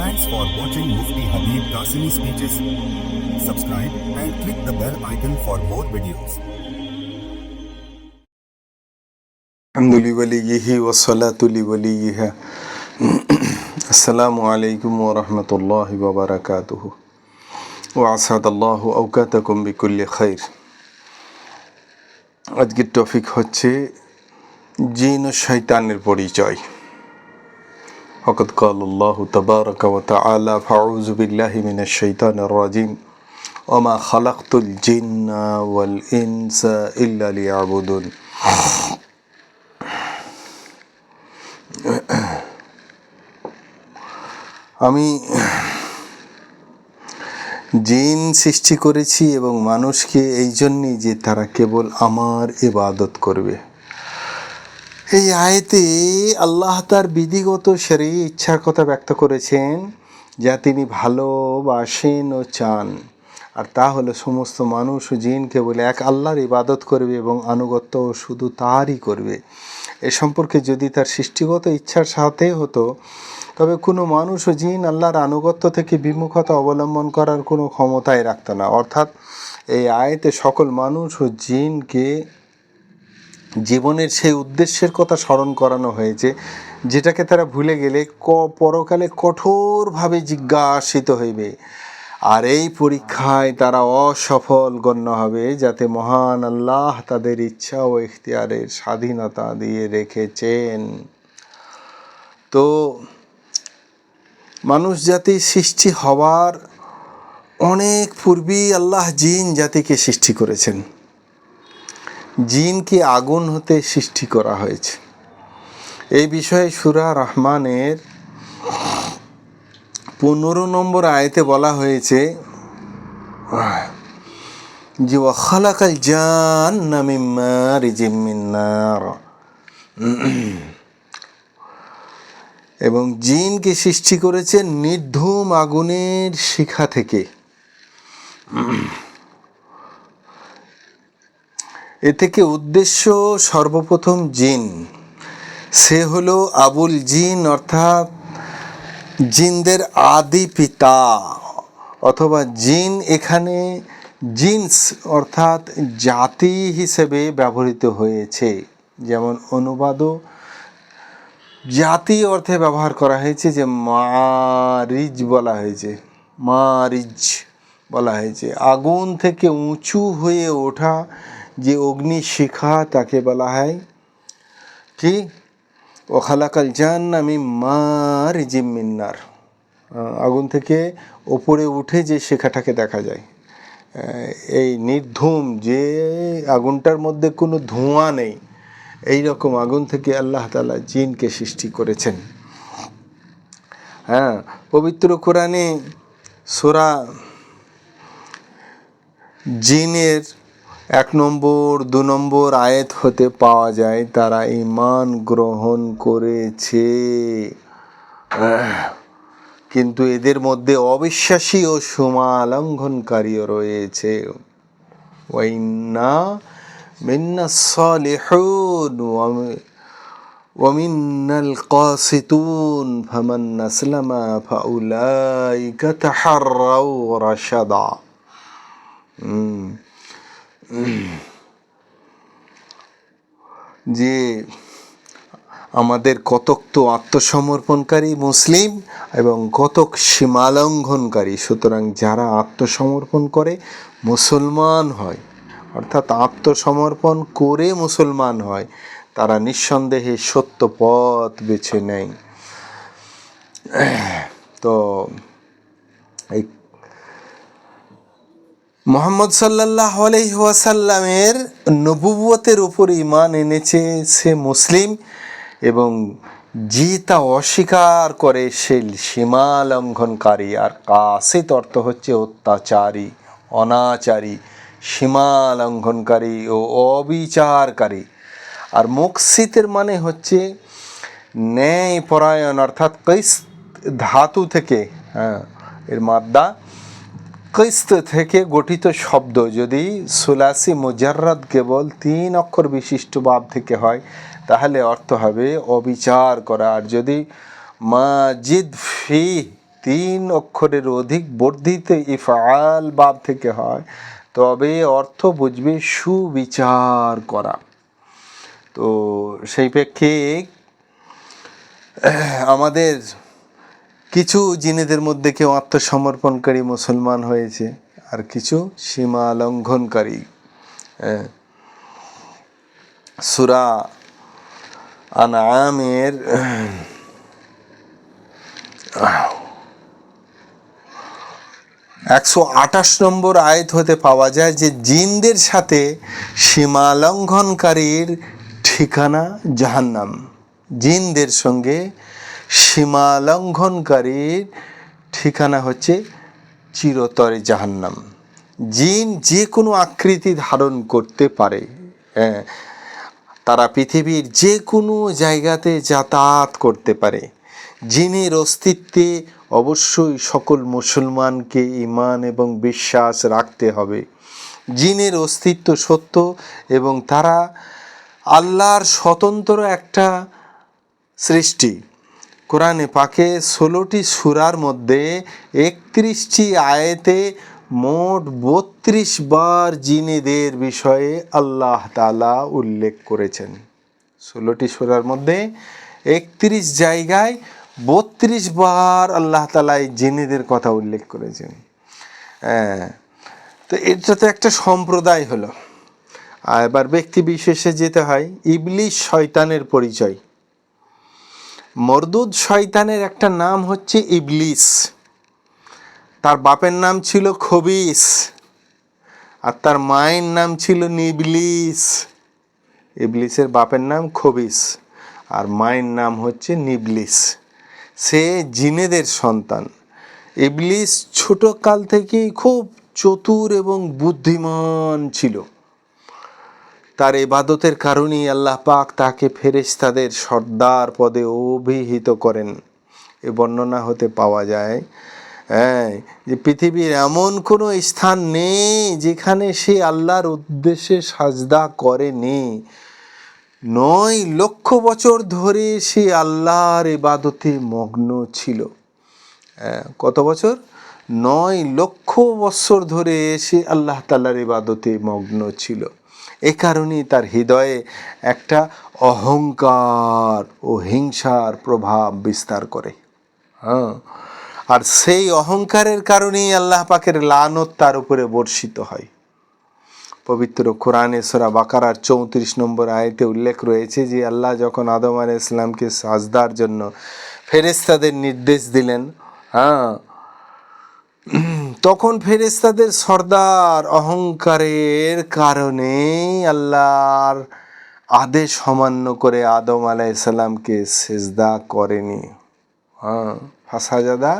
Thanks for watching Mufti Habib Qasimi speeches. Subscribe and click the bell icon for more videos. الحمد لوليه والصلاة لوليها السلام عليكم ورحمة الله وبركاته وأسعد الله أوقاتكم بكل خير আজকের topic হচ্ছে জিন ও শৈতানের পরিচয় وقد قال الله تبارك وتعالى فأعوذ بالله من الشيطان الرجيم وما خلقت الجن والإنس إلا ليعبدون আমি জিন সৃষ্টি করেছি এবং মানুষকে এই জন্যই যে তারা কেবল আমার ইবাদত করবে এই আয়তে আল্লাহ তার বিধিগত সেরে ইচ্ছার কথা ব্যক্ত করেছেন, যা তিনি ভালোবাসেন ও চান। আর তা হলো সমস্ত মানুষ ও জিন কেবল এক আল্লাহর ইবাদত করবে এবং আনুগত্য শুধু তারই করবে। এ সম্পর্কে যদি তার সৃষ্টিগত ইচ্ছার সাথে হতো, তবে কোনো মানুষ ও জিন আল্লাহর আনুগত্য থেকে বিমুখতা অবলম্বন করার কোনো ক্ষমতাই রাখত না। অর্থাৎ এই আয়তে সকল মানুষ ও জিনকে জীবনের সেই উদ্দেশ্যের কথা স্মরণ করানো হয়েছে, যেটাকে তারা ভুলে গেলে ক, পরকালে কঠোরভাবে জিজ্ঞাসিত হইবে। আর এই পরীক্ষায় তারা অসফল গণ্য হবে, যাতে মহান আল্লাহ তাদের ইচ্ছা ও ইখতিয়ারের স্বাধীনতা দিয়ে রেখেছেন। তো, মানুষ জাতি সৃষ্টি হওয়ার অনেক পূর্বেই আল্লাহ জিন জাতিকে সৃষ্টি করেছেন। জিনকে আগুন হতে সৃষ্টি করা হয়েছে। এই বিষয়ে সুরা রহমানের পনেরো নম্বর আয়তে বলা হয়েছে, যে ওয়াখালাকাল জান নামিমার জিমিনার এবং জিনকে সৃষ্টি করেছে নির্ধুম আগুনের শিখা থেকে। এ থেকে উদ্দেশ্য সর্বপ্রথম জিন। সে হলো আবুল জিন, অর্থাৎ জিনদের আদি পিতা, অথবা জিন এখানে জিন্স, অর্থাৎ জাতি হিসেবে ব্যবহৃত হয়েছে। যেমন অনুবাদও জাতি অর্থে ব্যবহার করা হয়েছে যে মারিজ বলা হয়েছে, মারিজ বলা হয়েছে। আগুন থেকে উঁচু হয়ে ওঠা যে অগ্নিশিখা তাকে বলা হয়, কি? ও খালাকাল জান আমি মার জিমিন্নার আগুন থেকে ওপরে উঠে যে শেখাটাকে দেখা যায়। এই নির্ধূম যে আগুনটার মধ্যে কোনো ধোঁয়া নেই, এই রকম আগুন থেকে আল্লাহ তালা জিনকে সৃষ্টি করেছেন। হ্যাঁ পবিত্র কোরআনে সোরা জিনের এক নম্বর দু নম্বর আয়াত হতে পাওয়া যায় তারা ইমান গ্রহণ করেছে কিন্তু এদের মধ্যে অবিশ্বাসী ও সীমালঙ্ঘনকারীও রয়েছে ওয়াইন্না মিন্না সালিহুন ومنا القاسطون فمن أسلم فأولئك تحروا رشدا যে আমাদের কতক তো আত্মসমর্পণকারী মুসলিম এবং কতক সীমালঙ্ঘনকারী। সুতরাং যারা আত্মসমর্পণ করে, মুসলমান হয়। অর্থাৎ আত্মসমর্পণ করে মুসলমান হয়, তারা নিঃসন্দেহে সত্য পথ বেছে নেয়। তো এই মোহাম্মদ সাল্লাহ আলহিহাসাল্লামের নবুবতের উপর ইমান এনেছে সে মুসলিম এবং যে তা অস্বীকার করে সে সীমা লঙ্ঘনকারী। আর কাসিত অর্থ হচ্ছে অত্যাচারী, অনাচারী, সীমা লঙ্ঘনকারী ও অবিচারকারী। আর মুকসিতের মানে হচ্ছে ন্যায় পরায়ণ অর্থাৎ কৈস ধাতু থেকে হ্যাঁ এর মাদ্দা কিস্ত থেকে গঠিত শব্দ যদি সুলাসি মুজাররাদ কেবল তিন অক্ষর বিশিষ্ট বাব থেকে হয়, তাহলে অর্থ হবে অবিচার করা। আর যদি মাজিদ ফি তিন অক্ষরের অধিক বর্ধিত ইফআল বাব থেকে হয়, তবে অর্থ বুঝবে সুবিচার করা। তো সেই প্রেক্ষে আমাদের কিছু জিনেদের মধ্যে কেউ আত্মসমর্পণকারী মুসলমান হয়েছে, আর কিছু সীমা লঙ্ঘনকারী। সুরা আনামের একশো আঠাশ নম্বর আয়ত হতে পাওয়া যায় যে জিনদের সাথে সীমা লঙ্ঘনকারীর ঠিকানা জাহান্নাম জিনদের সঙ্গে সীমা লঙ্ঘনকারীর ঠিকানা হচ্ছে চিরতরে জাহান্নাম। জিন যে কোনো আকৃতি ধারণ করতে পারে। হ্যাঁ তারা পৃথিবীর যে কোনো জায়গাতে যাতায়াত করতে পারে। জিনের অস্তিত্বে অবশ্যই সকল মুসলমানকে ইমান এবং বিশ্বাস রাখতে হবে। জিনের অস্তিত্ব সত্য এবং তারা আল্লাহর স্বতন্ত্র একটা সৃষ্টি। কোরআনে পাকে ষোলোটি সুরার মধ্যে একত্রিশটি আয়েতে মোট বত্রিশ বার জিনেদের বিষয়ে আল্লাহ তালা উল্লেখ করেছেন। ষোলোটি সুরার মধ্যে একত্রিশ জায়গায় বত্রিশ বার আল্লাহ তালা এই জিনেদের কথা উল্লেখ করেছেন। হ্যাঁ তো এটা তো একটা সম্প্রদায় হলো। এবার ব্যক্তি বিশেষে যেতে হয়, ইবলিশ শয়তানের পরিচয়। মরদুদ শয়তানের একটা নাম হচ্ছে ইবলিস। তার বাপের নাম ছিল খবিস আর তার মায়ের নাম ছিল নিবলিস। ইবলিসের বাপের নাম খবিস আর মায়ের নাম হচ্ছে নিবলিস। সে জিনেদের সন্তান। ইবলিস ছোট কাল থেকেই খুব চতুর এবং বুদ্ধিমান ছিল। তার এবাদতের কারণেই আল্লাহ পাক তাকে ফেরেশতাদের সর্দার পদে অভিহিত করেন। এ বর্ণনা হতে পাওয়া যায় হ্যাঁ যে পৃথিবীর এমন কোনো স্থান নেই যেখানে সে আল্লাহর উদ্দেশ্যে সাজদা করেনি। নয় লক্ষ বছর ধরে সে আল্লাহর এবাদতে মগ্ন ছিল। কত বছর? নয় লক্ষ বছর ধরে সে আল্লাহ তাল্লার ইবাদতে মগ্ন ছিল। এ কারণেই তার হৃদয়ে একটা অহংকার ও হিংসার প্রভাব বিস্তার করে। হ্যাঁ। আর সেই অহংকারের কারণেই আল্লাহ পাকের লানত তার উপরে বর্ষিত হয়। পবিত্র কোরআনে সোরা বাকারার চৌত্রিশ নম্বর আয়তে উল্লেখ রয়েছে যে, আল্লাহ যখন আদম আলাহ ইসলামকে সাজদার জন্য ফেরেস্তাদের নির্দেশ দিলেন হ্যাঁ তখন ফেরেস্তাদের সর্দার অহংকারের কারণে আল্লাহর আদেশ অমান্য করে আদম আলাইসাল্লামকে সেজদা করেনি। হ্যাঁ ফাসাজাদা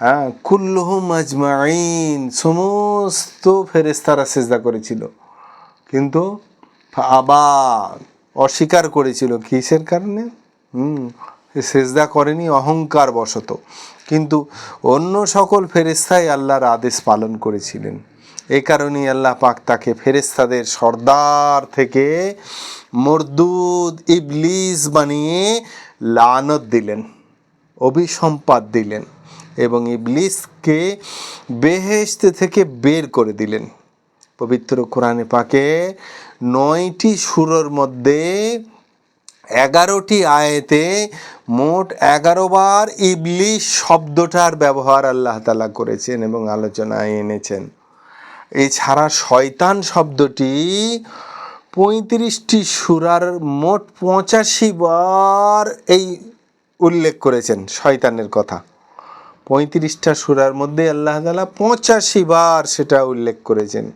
হ্যাঁ কুল্লুহুম আজমাইন সমস্ত ফেরেস্তারা সেজদা করেছিল। কিন্তু আবার অস্বীকার করেছিল। কিসের কারণে? হুম সেজদা করেনি, অহংকার বশত। কিন্তু অন্য সকল ফেরেস্তাই আল্লাহর আদেশ পালন করেছিলেন। এই কারণেই আল্লাহ পাক তাকে ফেরেস্তাদের সর্দার থেকে মরদুদ, ইবলিস বানিয়ে লানত দিলেন অভিসম্পাদ দিলেন এবং ইবলিসকে বেহেস্ত থেকে বের করে দিলেন। পবিত্র কোরআনে পাকে নয়টি সুরর মধ্যে এগারোটি আয়েতে মোট এগারো বার ইবলিশ শব্দটার ব্যবহার আল্লাহ তালা করেছেন এবং আলোচনায় এনেছেন। এছাড়া শয়তান শব্দটি পঁয়ত্রিশটি সুরার মোট পঁচাশি বার এই উল্লেখ করেছেন শয়তানের কথা। পঁয়ত্রিশটা সুরার মধ্যে আল্লাহ তালা পঁচাশি বার সেটা উল্লেখ করেছেন।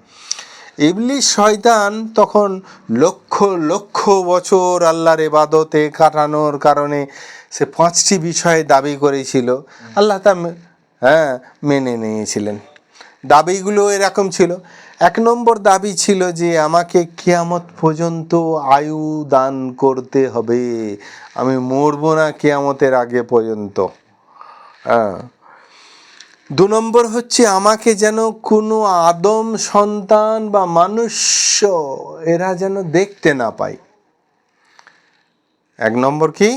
ইবলিশ শয়তান তখন লক্ষ লক্ষ বছর আল্লাহর এবাদতে কাটানোর কারণে সে পাঁচটি বিষয়ে দাবি করেছিল। আল্লাহ তা হ্যাঁ মেনে নিয়েছিলেন। দাবিগুলো এরকম ছিল। এক নম্বর দাবি ছিল যে, আমাকে কেয়ামত পর্যন্ত আয়ু দান করতে হবে। আমি মরবো না কেয়ামতের আগে পর্যন্ত। হ্যাঁ। দু নম্বর হচ্ছে আমাকে যেন কোনো আদম সন্তান বা মানুষ্য এরা যেন দেখতে না পায়। এক নম্বর কি?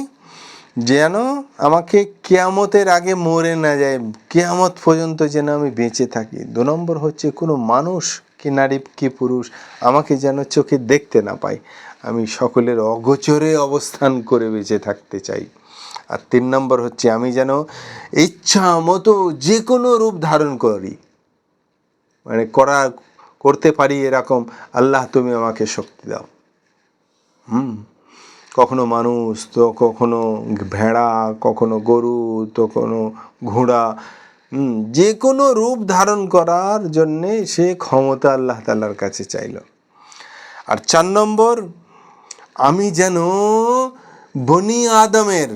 যেন আমাকে কেয়ামতের আগে মরে না যায়, কেয়ামত পর্যন্ত যেন আমি বেঁচে থাকি। দু নম্বর হচ্ছে কোনো মানুষ কি নারী কি পুরুষ আমাকে যেন চোখে দেখতে না পায়। আমি সকলের অগোচরে অবস্থান করে বেঁচে থাকতে চাই। আর তিন নম্বর হচ্ছে আমি যেন ইচ্ছা মতো যে কোনো রূপ ধারণ করি। মানে করা, করতে পারি এরকম, আল্লাহ তুমি আমাকে শক্তি দাও। হুম? কখনো মানুষ, তো কখনো ভেড়া, কখনো গরু, তো কোনো ঘোড়া যে কোনো রূপ ধারণ করার জন্যে সে ক্ষমতা আল্লাহ তাল্লার কাছে চাইল। আর চার নম্বর, আমি যেন বনি আদমের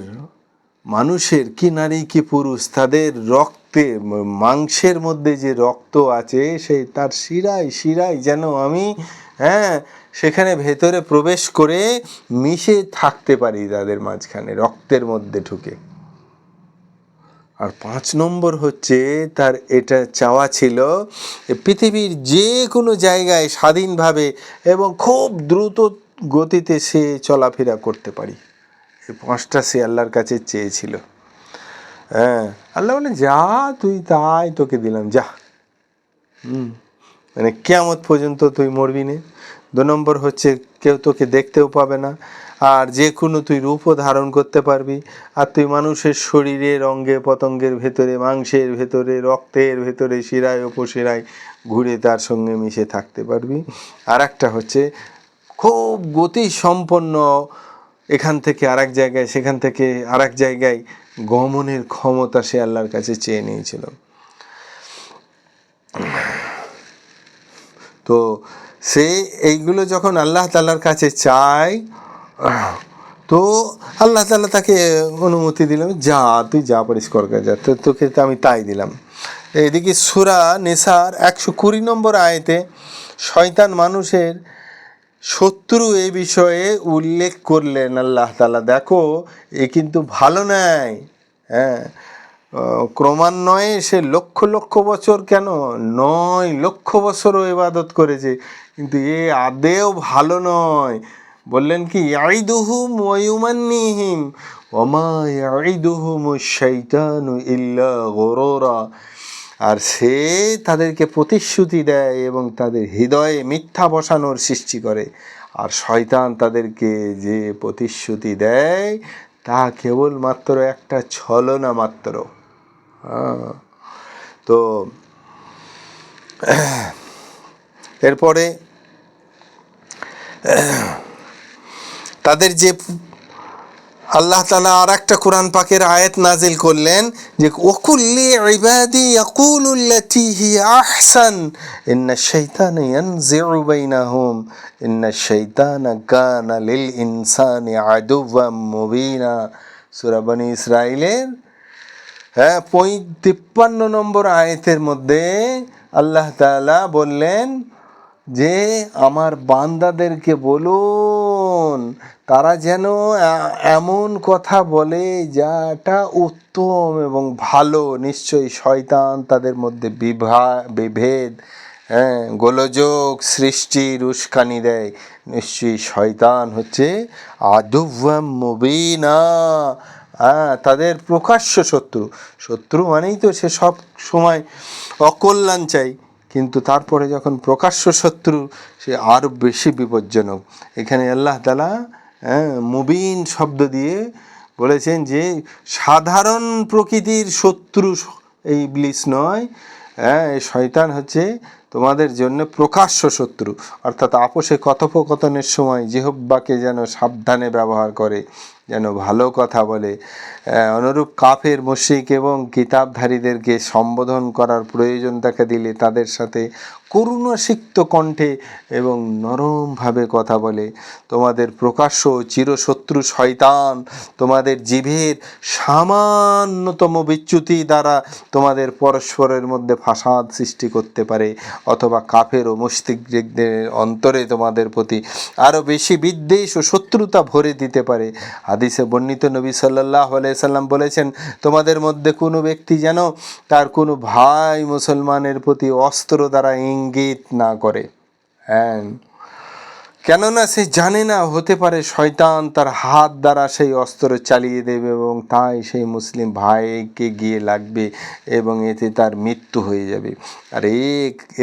মানুষের কি নারী, কি পুরুষ, তাদের রক্তে, মাংসের মধ্যে যে রক্ত আছে, সেই তার শিরায় শিরায় যেন আমি হ্যাঁ সেখানে ভেতরে প্রবেশ করে মিশে থাকতে পারি তাদের মাঝখানে, রক্তের মধ্যে ঢুকে। আর পাঁচ নম্বর হচ্ছে, তার এটা চাওয়া ছিল পৃথিবীর যে কোনো জায়গায় স্বাধীনভাবে এবং খুব দ্রুত গতিতে সে চলাফেরা করতে পারি। এই পাঁচটা সে আল্লাহর কাছে চেয়েছিল। হ্যাঁ আল্লাহ বলে যা তুই তাই তোকে দিলাম, যা। হুম মানে কেয়ামত পর্যন্ত তুই মরবি না। দু নম্বর হচ্ছে, কেউ তোকে দেখতেও পাবে না। আর যে কোনো তুই রূপও ধারণ করতে পারবি। আর তুই মানুষের শরীরের অঙ্গে পতঙ্গের ভেতরে, মাংসের ভেতরে, রক্তের ভেতরে, শিরায় উপশিরায় ঘুরে তার সঙ্গে মিশে থাকতে পারবি। আর একটা হচ্ছে, খুব গতি সম্পন্ন এখান থেকে আরেক জায়গায়, সেখান থেকে আরেক জায়গায় গমনের ক্ষমতা সে আল্লাহর কাছে চেয়ে নিয়েছিল। তো সে এইগুলো যখন আল্লাহ তাল্লার কাছে চায়, তো আল্লাহ তাল্লাহ তাকে অনুমতি দিলাম যা, তুই যা পারিস কর যা, তো তোকে তো আমি তাই দিলাম। এদিকে সুরা নেসার একশো কুড়ি নম্বর আয়তে শয়তান মানুষের শত্রু এ বিষয়ে উল্লেখ করলেন আল্লাহ তালা দেখো, এ কিন্তু ভালো নয় হ্যাঁ? ক্রমান্বয়ে সে লক্ষ লক্ষ বছর কেন? নয় লক্ষ বছরও ইবাদত করেছে, কিন্তু এ আদেও ভালো নয়। বললেন কি ইয়াইদুহুম ওয়ুমান্নিহিম ওমা ইয়াইদুহুম শাইতানু ইল্লা গরুরা। আর সে তাদেরকে প্রতিশ্রুতি দেয় এবং তাদের হৃদয়ে মিথ্যা বসানোর সৃষ্টি করে আর শয়তান তাদেরকে যে প্রতিশ্রুতি দেয়, তা কেবলমাত্র একটা ছলনা মাত্র হ্যাঁ। তো এরপরে তাদের যে আল্লাহ তালা আর একটা কোরআন পাকের আয়াত নাজিল করলেন যে ওকুল্লি ইবাদি ইয়াকুলুল্লাতি হি আহসান। ইন্না শাইতান ইয়ানজিউ বাইনাহুম। ইন্না শাইতানা কানা লিল ইনসানি আদুওয়াম মুবিনা। সূরা বনি ইসরাইলের হ্যাঁ তিপ্পান্ন নম্বর আয়াতের মধ্যে আল্লাহ তাআলা বললেন যে, আমার বান্দাদেরকে বলুন তারা যেন এমন কথা বলে যাটা উত্তম এবং ভালো। নিশ্চয়ই শয়তান তাদের মধ্যে বিভা, বিভেদ হ্যাঁ গোলযোগ সৃষ্টির উস্কানি দেয়। নিশ্চয়ই শয়তান হচ্ছে আদুবাম মুবিনা। হ্যাঁ তাদের প্রকাশ্য শত্রু। শত্রু মানেই তো সে সব সময় অকল্যাণ চাই। কিন্তু তারপরে যখন প্রকাশ্য শত্রু, সে আরও বেশি বিপজ্জনক। এখানে আল্লাহ তালা হ্যাঁ মুবিন শব্দ দিয়ে বলেছেন যে, সাধারণ প্রকৃতির শত্রু এই ইবলিস নয় হ্যাঁ শয়তান হচ্ছে তোমাদের জন্য প্রকাশ্য শত্রু। অর্থাৎ আপোষে কথোপকথনের সময় জিহব্বাকে যেন সাবধানে ব্যবহার করে, যেন ভালো কথা বলে। অনুরূপ কাফের মুশিক এবং কিতাবধারীদেরকে সম্বোধন করার প্রয়োজন দেখা দিলে তাদের সাথে করুণাসিক্ত কণ্ঠে এবং নরমভাবে কথা বলে, তোমাদের প্রকাশ্য চিরশত্রু শয়তান, তোমাদের জিভের সামান্যতম বিচ্যুতি দ্বারা তোমাদের পরস্পরের মধ্যে ফাসাদ সৃষ্টি করতে পারে, অথবা কাফের ও মুস্তিকদের অন্তরে তোমাদের প্রতি আরও বেশি বিদ্বেষ ও শত্রুতা ভরে দিতে পারে। হাদিসে বর্ণিত নবী সাল্লাহ সাল্লাম বলেছেন, তোমাদের মধ্যে কোনো ব্যক্তি যেন তার কোনো ভাই মুসলমানের প্রতি অস্ত্র দ্বারা ইঙ্গিত না করে। হ্যাঁ। কেননা সে জানে না, হতে পারে শয়তান তার হাত দ্বারা সেই অস্ত্র চালিয়ে দেবে এবং তাই সেই মুসলিম ভাইকে গিয়ে লাগবে এবং এতে তার মৃত্যু হয়ে যাবে। আর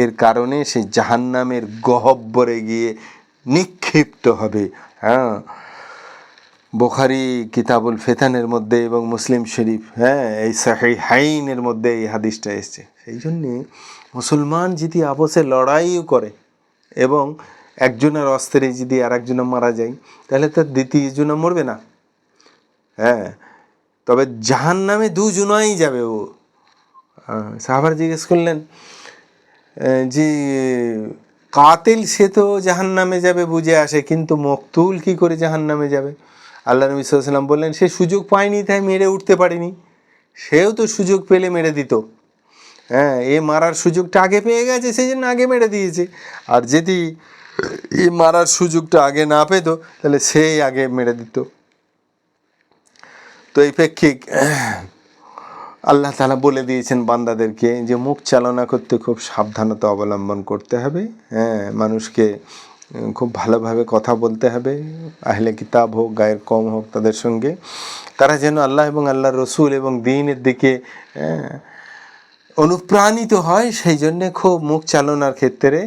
এর কারণে সে জাহান্নামের গহব্বরে গিয়ে নিক্ষিপ্ত হবে। হ্যাঁ। বোখারি, কিতাবুল ফেতানের মধ্যে এবং মুসলিম শরীফ হ্যাঁ এই সাহি হাইনের মধ্যে এই হাদিসটা এসছে। সেই জন্যে মুসলমান যদি আপসে লড়াইও করে এবং একজনের অস্ত্রে যদি আর একজনে মারা যায়, তাহলে তার দ্বিতীয় জনে মরবে না। হ্যাঁ তবে জাহান নামে দুজনাই যাবে ও। সাহাবার জিজ্ঞেস করলেন যে কাতিল সে তো জাহান নামে যাবে বুঝে আসে, কিন্তু মকতুল কি করে জাহান নামে যাবে? আল্লাহ নবী সাল্লাম বললেন, সে সুযোগ পায়নি, তাই মেরে উঠতে পারেনি। সেও তো সুযোগ পেলে মেরে দিত। হ্যাঁ এ মারার সুযোগটা আগে পেয়ে গেছে সেই জন্য আগে মেরে দিয়েছে। আর যদি এ মারার সুযোগটা আগে না পেতো তাহলে সেই আগে মেরে দিত। তো এই প্রেক্ষিক আল্লাহ তালা বলে দিয়েছেন বান্দাদেরকে যে মুখ চালনা করতে খুব সাবধানতা অবলম্বন করতে হবে। হ্যাঁ মানুষকে খুব ভালোভাবে কথা বলতে হবে। আহলে কিতাব হোক গায়ের কম হোক তাদের সঙ্গে। তারা যেন আল্লাহ এবং আল্লাহ রসুল এবং দিনের দিকে হ্যাঁ, অনুপ্রাণিত হয়, সেই জন্যে খুব মুখ চালনার ক্ষেত্রে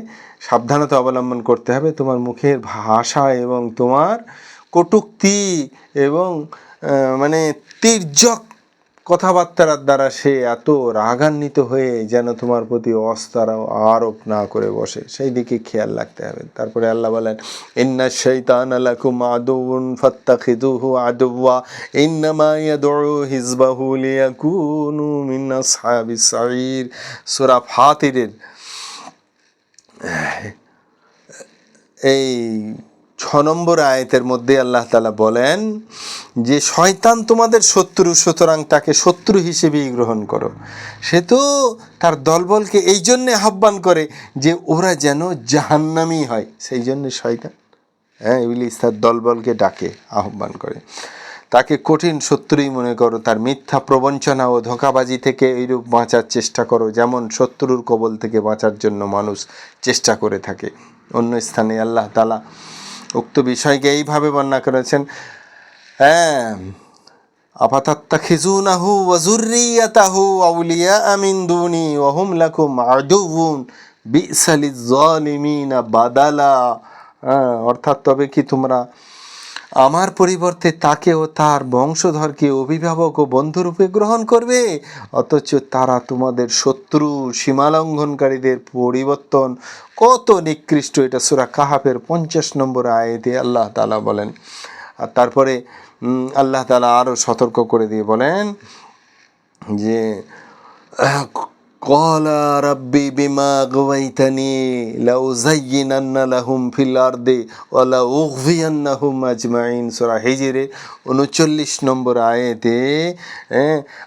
সাবধানতা অবলম্বন করতে হবে। তোমার মুখের ভাষা এবং তোমার কটুক্তি এবং মানে তির্যক কথাবার্তার দ্বারা সে এত রাগান্বিত হয়ে যেন তোমার প্রতি অস্তার আরোপ না করে বসে। সেই দিকে খেয়াল রাখতে হবে। তারপরে আল্লাহ বলেন, ইন্না শৈতান আলাকুম আদুন ফাত্তাখিদুহু আদুওয়া। ইন্নামা ইয়াদউ হিজবাহু লিয়াকুনু মিন আসহাবিস সাঈর। সূরা ফাতিরের এই নম্বর আয়তের মধ্যে আল্লাহ তালা বলেন যে, শয়তান তোমাদের শত্রু, সুতরাং তাকে শত্রু হিসেবেই গ্রহণ করো। সে তো তার দলবলকে এই জন্যে আহ্বান করে যে, ওরা যেন জাহান্নামি হয়। সেই জন্য শয়তান হ্যাঁ ইবলিস তার দলবলকে ডাকে, আহ্বান করে। তাকে কঠিন শত্রুই মনে করো, তার মিথ্যা প্রবঞ্চনা ও ধোঁকাবাজি থেকে এইরূপ বাঁচার চেষ্টা করো, যেমন শত্রুর কবল থেকে বাঁচার জন্য মানুষ চেষ্টা করে থাকে। অন্য স্থানে আল্লাহ তালা উক্ত বিষয়কে এইভাবে বর্ণনা করেছেন হ্যাঁ আপাতাত্তাখিজুনাহু ওয়াজুরিয়াতাহু আউলিয়া আমিন দুনি ওহুম হুম লাকুম আদুউন বি'সা লিয-যালিমিনা বাদালা। হ্যাঁ, অর্থাৎ তবে কি তোমরা আমার পরিবর্তে তাকে ও তার বংশধরকে অভিভাবক ও বন্ধুরূপে গ্রহণ করবে। অথচ তারা তোমাদের শত্রু, সীমালঙ্ঘনকারীদের পরিবর্তন। কত নিকৃষ্ট এটা সুরা কাহাফের পঞ্চাশ নম্বর আয়াতে আল্লাহ তালা বলেন। আর তারপরে আল্লাহ তালা আরও সতর্ক করে দিয়ে বলেন যে قال ربي بما غويتني لأزينن لهم في الأرض ولأغوينهم أجمعين. سورة هجر উনচল্লিশ নম্বর আয়েতে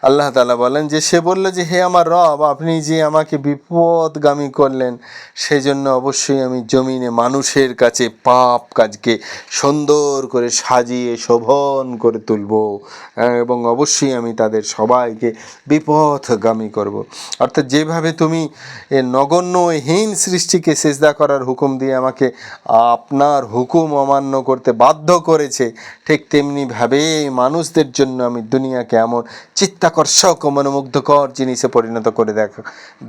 আল্লাহ তালা বলেন যে, সে বলল যে, হে আমার রব, আপনি যে আমাকে বিপদগামী করলেন, সেজন্য অবশ্যই আমি জমিনে মানুষের কাছে পাপ কাজকে সুন্দর করে সাজিয়ে, শোভন করে তুলব এবং অবশ্যই আমি তাদের সবাইকে বিপথগামী করব। অর্থাৎ যেভাবে তুমি এ নগণ্য হীন সৃষ্টিকে সেজদা করার হুকুম দিয়ে আমাকে আপনার হুকুম অমান্য করতে বাধ্য করেছে, ঠিক তেমনিভাবে মানুষদের জন্য আমি দুনিয়াকে এমন চিত্তাকর্ষক ও মনোমুগ্ধকর জিনিসে পরিণত করে দেখ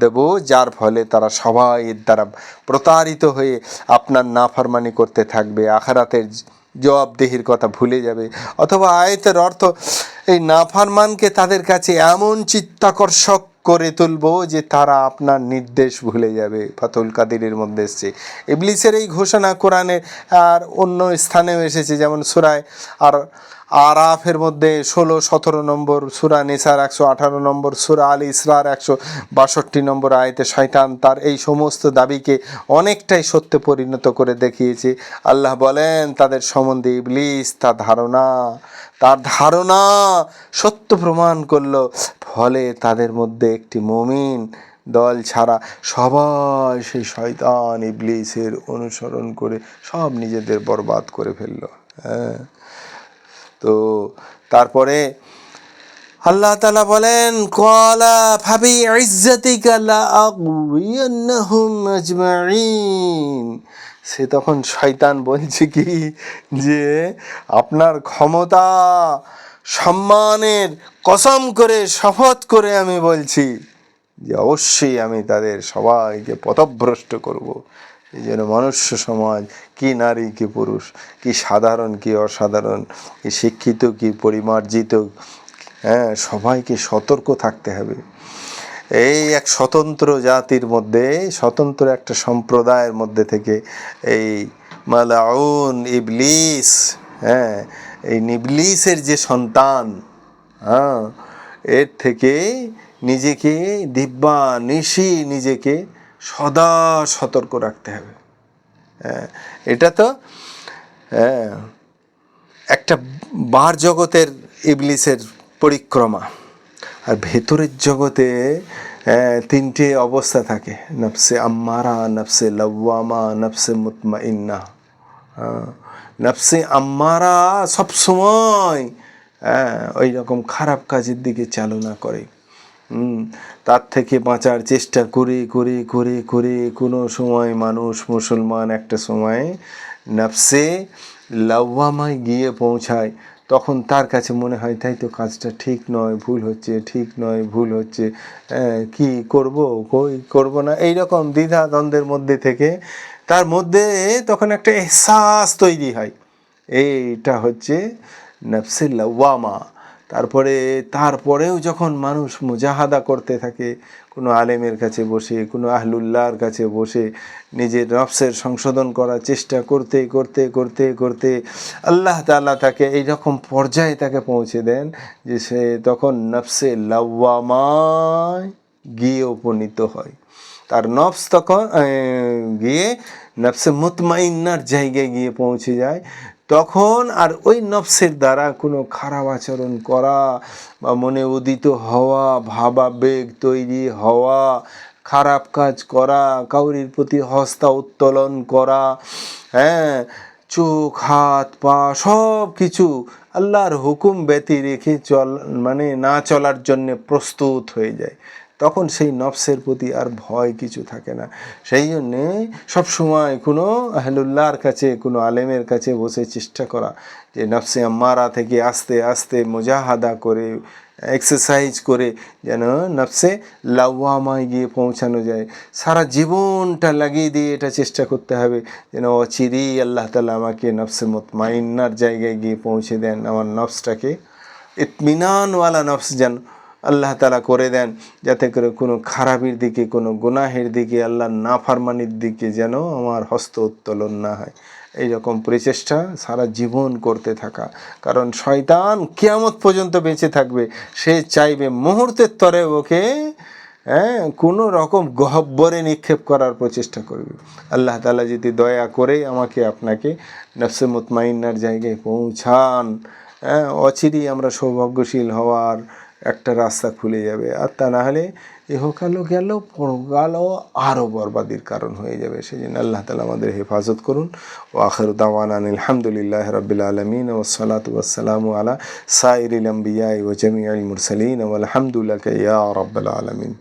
দেব, যার ফলে তারা সবাই এর দ্বারা প্রতারিত হয়ে আপনার নাফরমানি করতে থাকবে। আখারাতের জবাবদেহির কথা ভুলে যাবে। অথবা আয়তের অর্থ, এই নাফারমানকে তাদের কাছে এমন চিত্তাকর্ষক করে তুলব যে তারা আপনার নির্দেশ ভুলে যাবে, ফাতুল কাদিরের মধ্যে এসছে। ইবলিসের এই ঘোষণা কোরআনে আর অন্য স্থানেও এসেছে, যেমন সুরায় আর আরাফের মধ্যে ষোলো, সতেরো নম্বর সুরা নিসার, একশো আঠারো নম্বর সুরা আল ইসরার, একশো বাষট্টি নম্বর আয়তে শয়তান তার এই সমস্ত দাবিকে অনেকটাই সত্যে পরিণত করে দেখিয়েছে। আল্লাহ বলেন, তাদের সম্বন্ধে ইবলিস তার ধারণা তার ধারণা সত্য প্রমাণ করল। ফলে তাদের মধ্যে একটি মমিন দল ছাড়া সবাই সেই শয়তান ইবলিসের অনুসরণ করে সব নিজেদের বরবাদ করে ফেলল। হ্যাঁ। তো তারপরে আল্লাহ তালা বলেন কলা ভাবি সে তখন শয়তান বলছে কি? যে আপনার ক্ষমতা সম্মানের কসম করে, শপথ করে আমি বলছি যে অবশ্যই আমি তাদের সবাইকে পথভ্রষ্ট করব। এই জন্য মনুষ্য সমাজ কি নারী, কি পুরুষ, কি সাধারণ, কি অসাধারণ, কি শিক্ষিত, কি পরিমার্জিত হ্যাঁ সবাইকে সতর্ক থাকতে হবে। এই এক স্বতন্ত্র জাতির মধ্যে, স্বতন্ত্র একটা সম্প্রদায়ের মধ্যে থেকে এই মালাউন, ইবলিস হ্যাঁ এই নিবলিসের যে সন্তান হ্যাঁ এর থেকে নিজেকে দিব্যা নিশি নিজেকে সদা সতর্ক রাখতে হবে। হ্যাঁ এটা তো হ্যাঁ একটা বার জগতের ইবলিসের পরিক্রমা। আর ভেতরের জগতে তিনটে অবস্থা থাকে। নফসে আম্মারা, নফসে লওয়ামা, নফসে মুতমাইন্না। নফসে আম্মারা সবসময় ওই রকম খারাপ কাজের দিকে চালনা করে। তার থেকে বাঁচার চেষ্টা করে করে করে করে কোনো সময় মানুষ, মুসলমান একটা সময় নফসে লাওয়ামায় গিয়ে পৌঁছায়। তখন তার কাছে মনে হয়, তাই তো কাজটা ঠিক নয়, ভুল হচ্ছে, ঠিক নয়, ভুল হচ্ছে কি করব, কই করব না? এই রকম দ্বিধা দ্বন্দ্বের মধ্যে থেকে তার মধ্যে তখন একটা এহসাস তৈরি হয়। এইটা হচ্ছে নফসে ওয়ামা তারপরে, তারপরেও যখন মানুষ মুজাহাদা করতে থাকে কোনো আলেমের কাছে বসে, কোনো আহলুল্লাহর কাছে বসে নিজের নফসের সংশোধন করার চেষ্টা করতে করতে করতে করতে আল্লাহ তাআলা তাকে এই রকম পর্যায়ে তাকে পৌঁছে দেন যে সে তখন নফসে লাওয়ামায় গিয়ে উপনীত হয়। তার নফস তখন গিয়ে নফসে মুতমাইন্নার জায়গায় গিয়ে পৌঁছে যায়। তখন আর ওই নফসের দ্বারা কোনো খারাপ আচরণ করা বা মনে উদিত হওয়া ভাবাবেগ তৈরি হওয়া, খারাপ কাজ করা, কাউরির প্রতি হস্তা উত্তোলন করা হ্যাঁ চোখ, হাত, পা সব কিছু আল্লাহর হুকুম ব্যতি রেখে চল মানে না চলার জন্য প্রস্তুত হয়ে যায়। তখন সেই নফসের প্রতি আর ভয় কিছু থাকে না। সেই জন্যে সবসময় কোনো আহলুল্লাহর কাছে, কোনো আলেমের কাছে বসে চেষ্টা করা, যে নফসে আম্মারা থেকে আস্তে আস্তে মুজাহাদা করে এক্সারসাইজ করে যেন নফসে লাওয়ামায় গিয়ে পৌঁছানো যায়। সারা জীবনটা লাগিয়ে দিয়ে এটা চেষ্টা করতে হবে যেন অচিরেই আল্লাহ তালা আমাকে নফসে মতমাইন্নার জায়গায় গিয়ে পৌঁছে দেন। আমার নফসটাকে ইতমিনানওয়ালা নফস যেন আল্লাহ তালা করে দেন যাতে করে কোনো খারাপের দিকে, কোনো গুনাহের দিকে আল্লাহ নাফারমানির দিকে যেন আমার হস্ত উত্তোলন না হয়। এই রকম প্রচেষ্টা সারা জীবন করতে থাকা। কারণ শয়তান কেয়ামত পর্যন্ত বেঁচে থাকবে। সে চাইবে মুহূর্তের তরে ওকে হ্যাঁ কোনো রকম গহব্বরে নিক্ষেপ করার প্রচেষ্টা করবে। আল্লাহ তালা যদি দয়া করে আমাকে, আপনাকে নফসে মুতমাইন্নার জায়গায় পৌঁছান হ্যাঁ অচিরেই আমরা সৌভাগ্যশীল হওয়ার একটা রাস্তা খুলে যাবে। আর তা না হলে এহকালও গেল পরকালও আরও বরবাদির কারণ হয়ে যাবে। সেই জন্য আল্লাহ তালা আমাদের হেফাজত করুন। ও আখর দাওয়ান আলহামদুলিল্লাহ রবিল আলমিন ওসলাত ওসালাম আলা সাইরিল আম্বিয়াই ও জমি আল মুরসালিন আলহামদুলিল্লাহ ইয়া রব্বাল আলমিন।